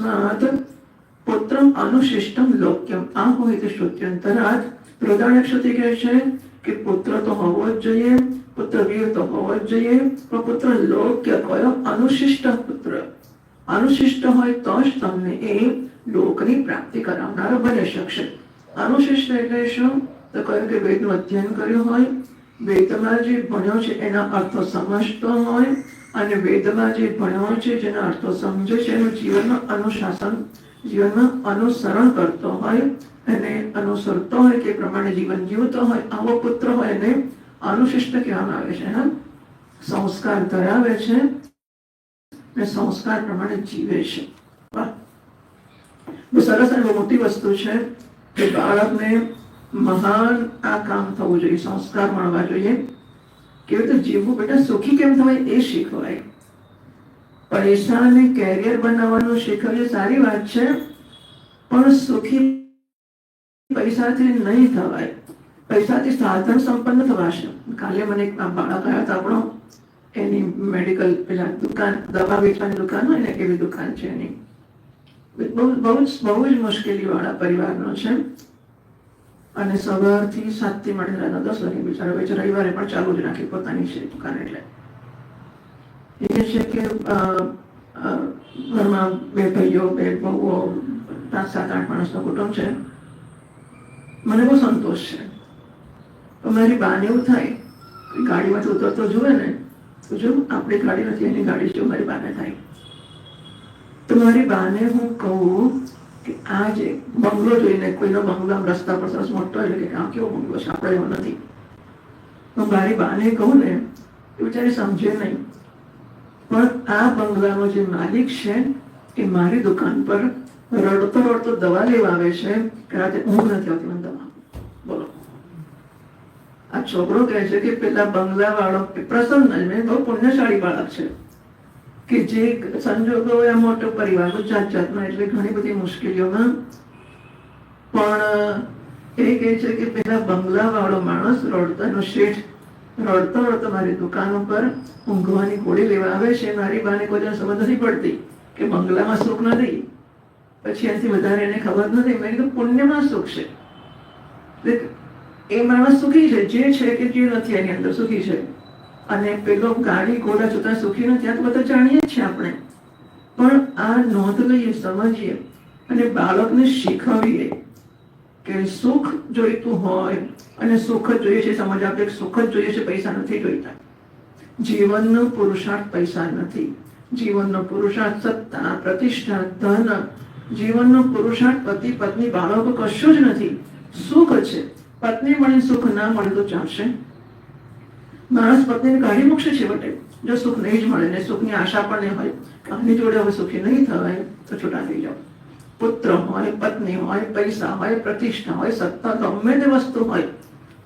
તસ્માત પુત્રમ અનુશિષ્ટમ લોક્યમ આ હોય તે શ્રુત્યંતરાત પ્રધાન શ્રુતિ કહે છે કે પુત્ર તો હોવો જ જોઈએ પુત્ર વીર તો હોવો જ જોઈએ પણ પુત્ર લોક્ય કયો અનુશિષ્ટ પુત્ર અનુશિષ્ટ હોય તો જ તમને એ લોકની પ્રાપ્તિ કરાવનારો બની શકશે અનુશિષ્ટ એટલે શું તો કહ્યું કે વેદનું અધ્યયન કર્યું હોય વેદમાં જે ભણ્યો છે એના અર્થો સમજતો હોય અને વેદમાં જે ભણ્યો છે, જેના અર્થો સમજે છે, એનું જીવનમાં અનુશાસન જીવનમાં અનુસરણ કરતો હોય એને અનુસરતો હોય કે પ્રમાણે જીવન જીવતો હોય, આવો પુત્ર હોય એને અનુશિષ્ટ કહેવામાં આવે છે, હા? સંસ્કાર ધરાવે છે અને સંસ્કાર પ્રમાણે જીવે છે. બહુ સરસ અને મોટી વસ્તુ છે કે બાળકને મહાન આ કામ થવું જોઈએ, સંસ્કાર મળવા જોઈએ. કેવી રીતે જીવવું? બેટા, સુખી કેમ થવાય એ શીખવાય. પૈસાને કેરિયર બનાવવાનું શીખવ્યું સારી વાત છે, પણ સુખી પૈસાથી નહીં થવાય. પૈસાથી સાધન સંપન્ન થવાશે. કાલે મને એક બાળક આવ્યો હતો, આપણો. એની મેડિકલ પેલા દુકાન, દવા વેચવાની દુકાન હોય ને, એવી દુકાન છે એની. બહુ બહુ જ બહુ જ મુશ્કેલી વાળા પરિવારનો છે. અને સવારથી સાતથી માંડીને રાતના દસ વાગે બિચારા વેચ રવિવારે પણ ચાલુ જ રાખી પોતાની છે દુકાન એટલે. એ છે કે ઘરમાં બે ભાઈઓ, બે બહુઓ, પાંચ, સાત, આઠ માણસનો કુટુંબ છે. મને બહુ સંતોષ છે. તો મારી બાને એવું થાય ગાડીમાંથી ઉતરતો જુએ ને, તો જો આપણી ગાડી નથી, એની ગાડી જો મારી બાને થાય. તો મારી બાને હું કહું આ જે બંગલો જોઈને કોઈનો બંગલો આમ રસ્તા પર સરસ મોટો એટલે કે આ કેવો બંગલો છે, આપણે એવો નથી. હું મારી બાને કહું ને, એ બિચારી સમજે નહીં. પણ આ બંગલાનો જે માલિક છે, એ મારી દુકાન પર રડતો રડતો દવા લેવા આવે છે, કે રાતે ઊંઘ નથી આવતી મને દવા. બોલો. આ છોકરો કહે છે કે પેલા બંગલા વાળો પ્રસન્ન મેં બહુ પુણ્યશાળી બાળક છે. કે જે સંજોગો આ મોટો પરિવાર જાત જાતના એટલે ઘણી બધી મુશ્કેલીઓમાં. પણ, એ કહે છે કે પેલા બંગલા વાળો માણસ રડતાનો શેઠ રડતો રડતો મારી દુકાન ઉપર ઊંઘવાની ગોળી લેવા આવે છે, મારી બાને કોઈ સમજ નથી પડતી કે બંગલામાં સુખ નથી. પછી એનાથી વધારે એને ખબર નથી. મેં કીધું, પુણ્યમાં સુખ છે. એ માણસ સુખી છે, જે છે કે જે નથી એની અંદર સુખી છે. અને પેલો ગાડી ઘોડા સુખી નથી આ તો બધા જાણીએ છીએ આપણે. પણ આ નોંધ લઈએ, સમજીએ અને બાળકને શીખવીએ કે સુખ જોઈતું હોય અને સુખ જ જોઈએ છે સમજ આપે, સુખ જ જોઈએ છે, પૈસા નથી જોઈતા. જીવનનો પુરુષાર્થ પૈસા નથી. જીવનનો પુરુષાર્થ સત્તા, પ્રતિષ્ઠા, ધન. જીવનનો પુરુષાર્થ પતિ, પત્ની, બાળકો કશું જ નથી. સુખ છે. પત્ની મળે સુખ ના મળે તો ચાલશે? માણસ પત્નીને કાઢી મૂકશે છેવટે, જો સુખ નહીં જ મળે ને સુખની આશા પણ નહીં હોય કે જોડે હવે સુખી નહીં થવાય, તો છૂટા થઈ જાઓ પુત્ર હોય, પત્ની હોય, પૈસા હોય, પ્રતિષ્ઠા હોય, સત્તા ગમે તે વસ્તુ હોય,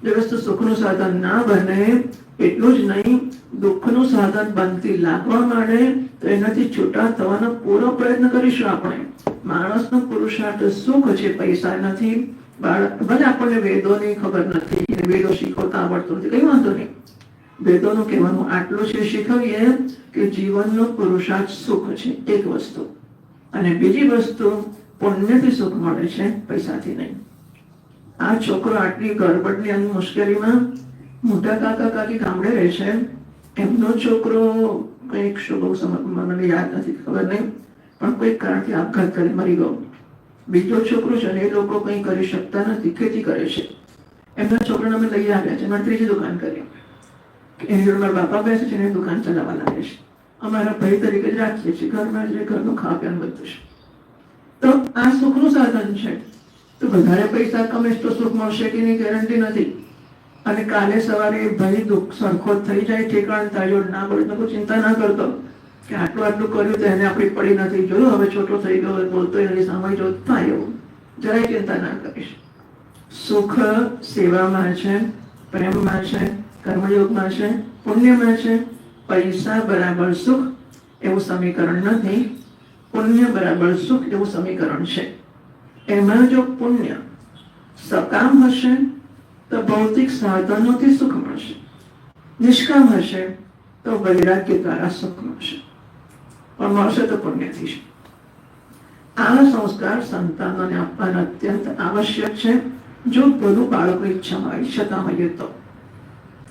જે વસ્તુ સુખનું સાધન ના બને, એટલું જ નહીં, દુઃખનું સાધન બનતી લાગવા માંડે, તો એનાથી છૂટા થવાનો પૂરો પ્રયત્ન કરીશું આપણે. માણસનો પુરુષાર્થ સુખ છે, પૈસા નથી. બાળક, ભલે આપણને વેદોની ખબર નથી વેદો શીખવતા આવડતું નથી, કઈ વાંધો નહીં. વેદોનું કહેવાનું આટલું છે, શીખવીએ કે જીવનનો પુરુષાર્થ સુખ છે, એક વસ્તુ. અને બીજી વસ્તુ, પુણ્યથી સુખ મળે છે, પૈસાથી નહીં. આ છોકરો આટલી ગરબડની અને મુશ્કેલીમાં મોટા કાકા કાકી ગામડે રહે છે. એમનો છોકરો કંઈક શું બહુ મને યાદ નથી, ખબર નહીં. પણ કોઈક કારણથી આપઘાત કરી મરી ગયો. બીજો છોકરો છે એ લોકો કંઈ કરી શકતા નથી, ખેતી કરે છે. એમના છોકરાને અમે લઈ આવ્યા છે મારે ત્રીજી દુકાન કરી. એની જોડે બાપા બેસે છે એને દુકાન ચલાવવા લાગે છે અમારા ભાઈ તરીકે જ રાખીએ છીએ. ઘરમાં જે ઘરનું ખાવાનું બધું છે. તો આ સુખનું સાધન છે. તો વધારે પૈસા કમેશ તો સુખ મળશે કે એની ગેરંટી નથી. અને કાલે સવારે ભાઈ દુઃખ સરખો થઈ જાય, ઠેકાણ તારી જોડે ના પડે તો ચિંતા ના કરતો કે આટલું આટલું કર્યું તો એને આપણી પડી નથી. જોયું હવે છોટો થઈ ગયો બોલતો એની સામે જો થાય એવું. જરાય ચિંતા ના કરીશ. સુખ સેવામાં છે, પ્રેમમાં છે કર્મયોગમાં છે, પુણ્યમાં છે, પૈસા બરાબર સુખ એવું સમીકરણ નથી. પુણ્ય બરાબર સુખ એવું સમીકરણ છે. એમાં જો પુણ્ય સકામ હશે, તો ભૌતિક સાધનોથી સુખ મળશે. નિષ્કામ હશે, તો વૈરાગ્ય દ્વારા સુખ મળશે. પણ મળશે તો પુણ્યથી છે. આ સંસ્કાર સંતાનોને આપવાના અત્યંત આવશ્યક છે. જો ભલું બાળકો ઈચ્છા હોય, છતાં હોઈએ તો.